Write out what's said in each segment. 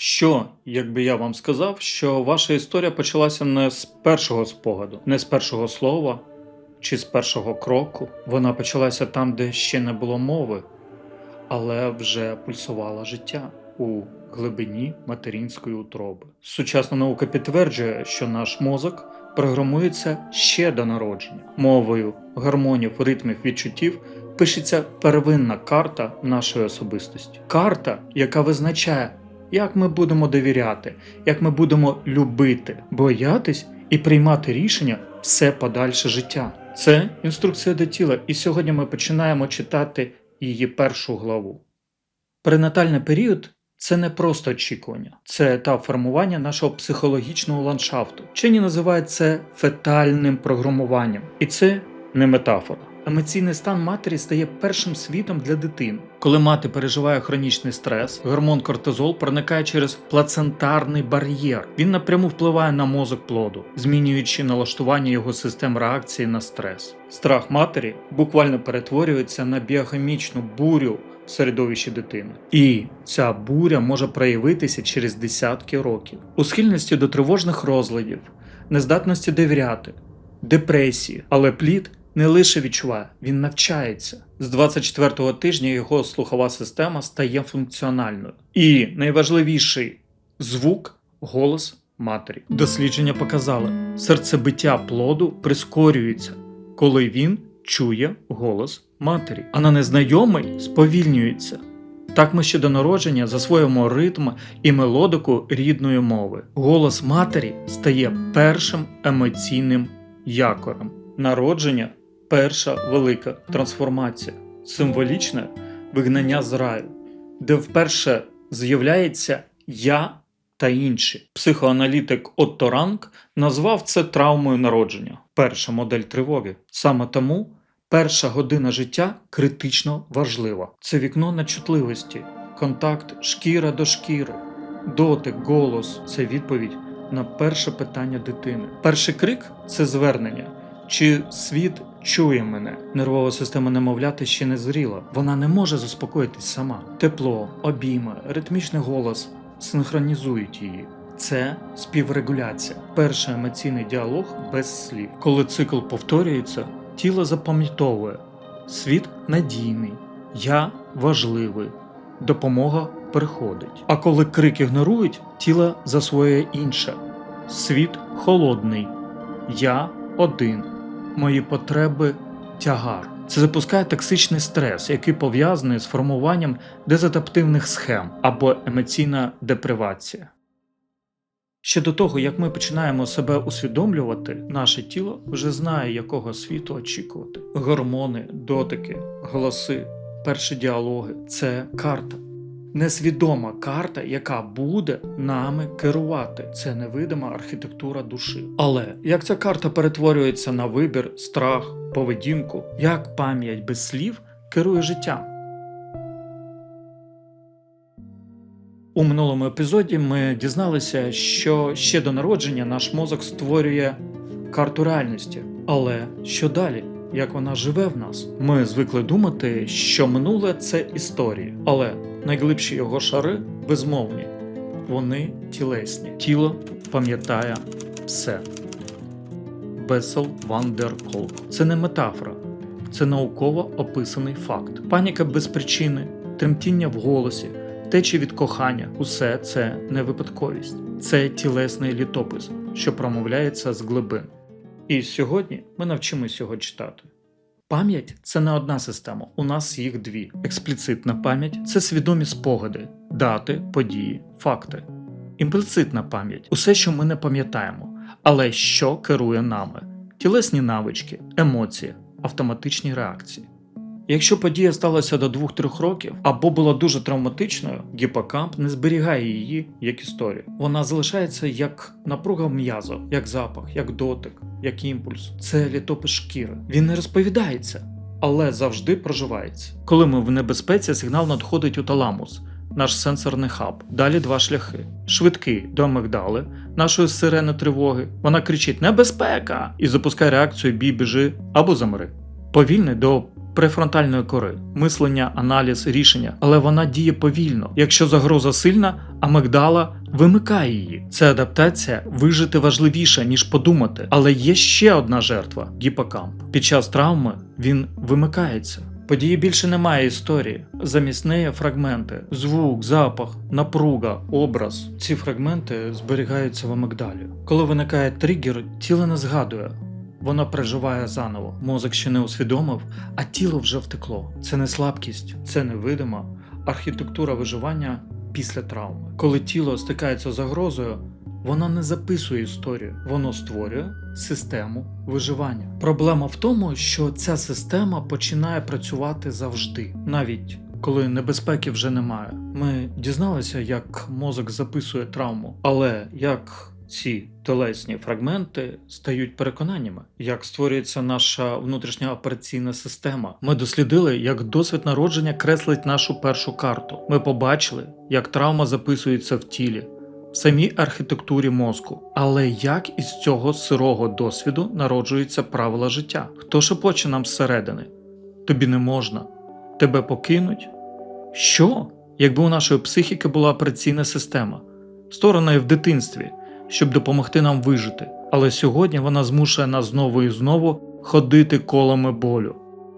Що, якби я вам сказав, що ваша історія почалася не з першого спогаду, не з першого слова чи з першого кроку. Вона почалася там, де ще не було мови, але вже пульсувала життя у глибині материнської утроби. Сучасна наука підтверджує, що наш мозок програмується ще до народження. Мовою гармонів, ритмів, відчуттів пишеться первинна карта нашої особистості. Карта, яка визначає, як ми будемо довіряти, як ми будемо любити, боятись і приймати рішення все подальше життя. Це інструкція до тіла, і сьогодні ми починаємо читати її першу главу. Перинатальний період це не просто очікування, це етап формування нашого психологічного ландшафту. Вчені називають це фетальним програмуванням, і це не метафора. Емоційний стан матері стає першим світом для дитини. Коли мати переживає хронічний стрес, гормон кортизол проникає через плацентарний бар'єр. Він напряму впливає на мозок плоду, змінюючи налаштування його систем реакції на стрес. Страх матері буквально перетворюється на біохімічну бурю в середовищі дитини. І ця буря може проявитися через десятки років у схильності до тривожних розладів, нездатності довіряти, депресії, але плід не лише відчуває, він навчається. З 24-го тижня його слухова система стає функціональною. І найважливіший звук голос матері. Дослідження показали, серцебиття плоду прискорюється, коли він чує голос матері, а на незнайомий сповільнюється. Так ми ще до народження засвоїмо ритм і мелодику рідної мови. Голос матері стає першим емоційним якорем. Народження перша велика трансформація, символічне вигнання з раю, де вперше з'являється я та інші. Психоаналітик Отто Ранг назвав це травмою народження, перша модель тривоги. Саме тому перша година життя критично важлива. Це вікно на чутливості, контакт шкіра до шкіри, дотик, голос це відповідь на перше питання дитини. Перший крик це звернення. Чи світ чує мене? Нервова система немовляти ще не зріла. Вона не може заспокоїтись сама. Тепло, обійми, ритмічний голос синхронізують її. Це співрегуляція, перший емоційний діалог без слів. Коли цикл повторюється, тіло запам'ятовує світ надійний, я важливий, допомога приходить. А коли крик ігнорують, тіло засвоює інше. Світ холодний, я один, мої потреби тягар. Це запускає токсичний стрес, який пов'язаний з формуванням дезадаптивних схем або емоційна депривація. Ще до того, як ми починаємо себе усвідомлювати, наше тіло вже знає, якого світу очікувати. Гормони, дотики, голоси, перші діалоги це карта. Несвідома карта, яка буде нами керувати. Це невидима архітектура душі. Але як ця карта перетворюється на вибір, страх, поведінку, як пам'ять без слів керує життям? У минулому епізоді ми дізналися, що ще до народження наш мозок створює карту реальності. Але що далі? Як вона живе в нас? Ми звикли думати, що минуле це історії, але найглибші його шари безмовні, вони тілесні. Тіло пам'ятає все. Бесел Ван дер Колк. Це не метафора, це науково описаний факт. Паніка без причини, тремтіння в голосі, втечі від кохання усе це не випадковість, це тілесний літопис, що промовляється з глибин. І сьогодні ми навчимось його читати. Пам'ять це не одна система, у нас їх дві. Експліцитна пам'ять це свідомі спогади, дати, події, факти. Імпліцитна пам'ять усе, що ми не пам'ятаємо, але що керує нами: тілесні навички, емоції, автоматичні реакції. Якщо подія сталася до 2-3 років або була дуже травматичною, гіпокамп не зберігає її як історію. Вона залишається як напруга м'яза, як запах, як дотик, як імпульс. Це літопис шкіри. Він не розповідається, але завжди проживається. Коли ми в небезпеці, сигнал надходить у таламус. Наш сенсорний хаб. Далі два шляхи. Швидкий до амигдали, нашої сирени тривоги. Вона кричить Небезпека! і запускає реакцію бій біжи або замри. Повільний до префронтальної кори, мислення, аналіз, рішення, але вона діє повільно. Якщо загроза сильна, амигдала вимикає її. Це адаптація вижити важливіше, ніж подумати. Але є ще одна жертва гіпокамп. Під час травми він вимикається. Події більше немає історії. Замість неї фрагменти: звук, запах, напруга, образ. Ці фрагменти зберігаються в амигдалі. Коли виникає тригер, тіло не згадує. Воно переживає заново. Мозок ще не усвідомив, а тіло вже втекло. Це не слабкість, це невидима архітектура виживання після травми. Коли тіло стикається з загрозою, воно не записує історію, воно створює систему виживання. Проблема в тому, що ця система починає працювати завжди, навіть коли небезпеки вже немає. Ми дізналися, як мозок записує травму, але як ці телесні фрагменти стають переконаннями, як створюється наша внутрішня операційна система. Ми дослідили, як досвід народження креслить нашу першу карту. Ми побачили, як травма записується в тілі, в самій архітектурі мозку. Але як із цього сирого досвіду народжуються правила життя? Хто шепоче нам зсередини? Тобі не можна, тебе покинуть. Що, якби у нашої психіки була операційна система, створена в дитинстві, щоб допомогти нам вижити, але сьогодні вона змушує нас знову і знову ходити колами болю.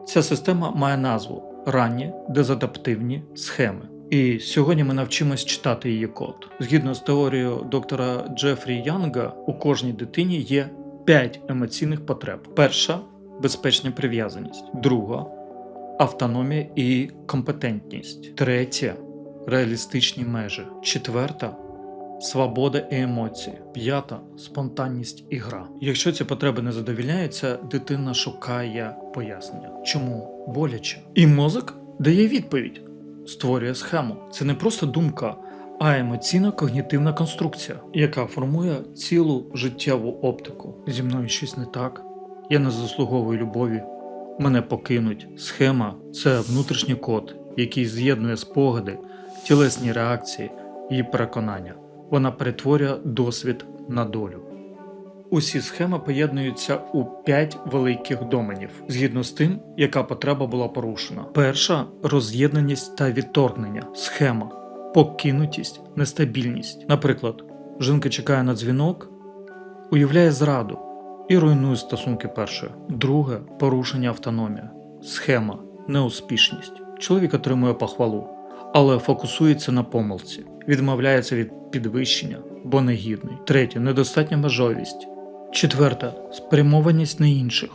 Ця система має назву ранні дезадаптивні схеми. І сьогодні ми навчимось читати її код. Згідно з теорією доктора Джефрі Янга, у кожній дитині є 5 емоційних потреб: перша безпечна прив'язаність, друга автономія і компетентність, третя реалістичні межі, четверта свобода і емоції, п'ята спонтанність і гра. Якщо ці потреби не задовільняються, дитина шукає пояснення, чому боляче. І мозок дає відповідь, створює схему. Це не просто думка. А емоційна когнітивна конструкція, яка формує цілу життєву оптику. Зі мною щось не так, я не заслуговую любові, мене покинуть. Схема це внутрішній код, який з'єднує спогади, тілесні реакції і переконання. Вона перетворює досвід на долю. Усі схеми поєднуються у п'ять великих доменів, згідно з тим, яка потреба була порушена. Перша роз'єднаність та відторгнення, схема, покинутість, нестабільність. Наприклад, жінка чекає на дзвінок, уявляє зраду і руйнує стосунки першої. Друге порушення автономії, схема, неуспішність. Чоловік отримує похвалу, але фокусується на помилці, відмовляється від підвищення, бо негідний. Третє недостатня межовість. Четверте спрямованість на інших.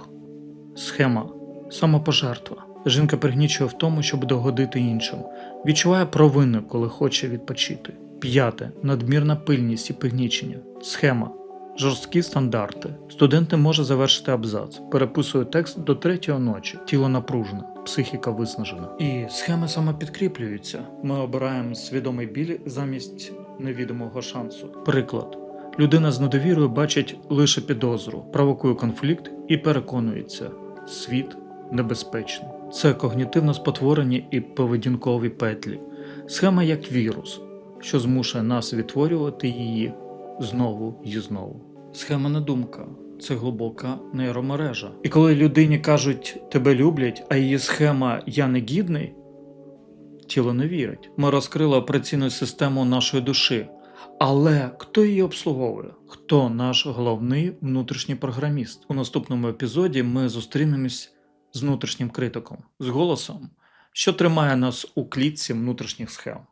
Схема самопожертва. Жінка пригнічує в тому, щоб догодити іншим, відчуває провину, коли хоче відпочити. П'яте надмірна пильність і пригнічення. Схема жорсткі стандарти. Студент не може завершити абзац, переписує текст до третьої ночі. Тіло напружене, психіка виснажена. І схеми саме підкріплюються. Ми обираємо свідомий біль замість невідомого шансу. Приклад. Людина з недовірою бачить лише підозру, провокує конфлікт і переконується, світ небезпечний. Це когнітивно спотворені і поведінкові петлі. Схема як вірус, що змушує нас відтворювати її знову і знову. Схема не думка, це глибока нейромережа. І коли людині кажуть тебе люблять, а її схема я не гідний, тіло не вірить. Ми розкрили операційну систему нашої душі. Але хто її обслуговує? Хто наш головний внутрішній програміст? У наступному епізоді ми зустрінемось з внутрішнім критиком, з голосом, що тримає нас у клітці внутрішніх схем.